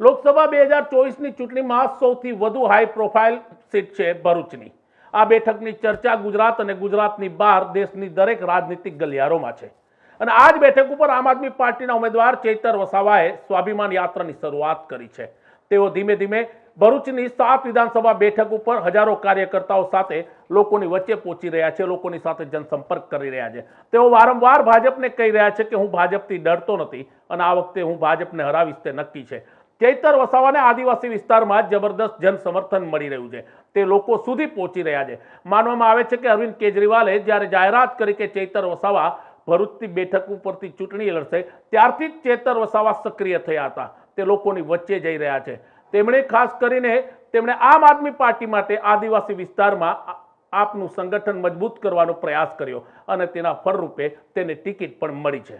બે હજાર ચોવીસની ચૂંટણીમાં સૌથી વધુ હાઈ પ્રોફાઇલ સીટ છે ભરૂચની. આ બેઠકની ચર્ચા ગુજરાત અને ગુજરાતની બહાર દેશની દરેક રાજનીતિક ગલિયારોમાં છે. અને આ જ બેઠક ઉપર આમ આદમી પાર્ટીના ઉમેદવાર ચૈતર વસાવાએ સ્વાભિમાન યાત્રાની શરૂઆત કરી છે. તેઓ ધીમે ધીમે ભરૂચની સાત વિધાનસભા બેઠક ઉપર હજારો કાર્યકર્તાઓ સાથે લોકોની વચ્ચે પહોંચી રહ્યા છે, લોકોની સાથે જનસંપર્ક કરી રહ્યા છે. તેઓ વારંવાર ભાજપને કહી રહ્યા છે કે હું ભાજપથી ડરતો નથી અને આ વખતે હું ભાજપને હરાવીશ તે નક્કી છે. ચૈતર વસાવાને આદિવાસી વિસ્તારમાં જબરદસ્ત જન સમર્થન મળી રહ્યું છે. તે લોકો સુધી પહોંચી રહ્યા છે. માનવામાં આવે છે કે અરવિંદ કેજરીવાલે જ્યારે જાહેરાત કરી કે ચૈતર વસાવા ભરૂચની બેઠક ઉપરથી ચૂંટણી લડશે, ત્યારથી જ ચેતર વસાવા સક્રિય થયા હતા. તે લોકોની વચ્ચે જઈ રહ્યા છે. તેમણે ખાસ કરીને તેમણે આમ આદમી પાર્ટી માટે આદિવાસી વિસ્તારમાં આપનું સંગઠન મજબૂત કરવાનો પ્રયાસ કર્યો અને તેના ફળરૂપે તેને ટિકિટ પણ મળી છે.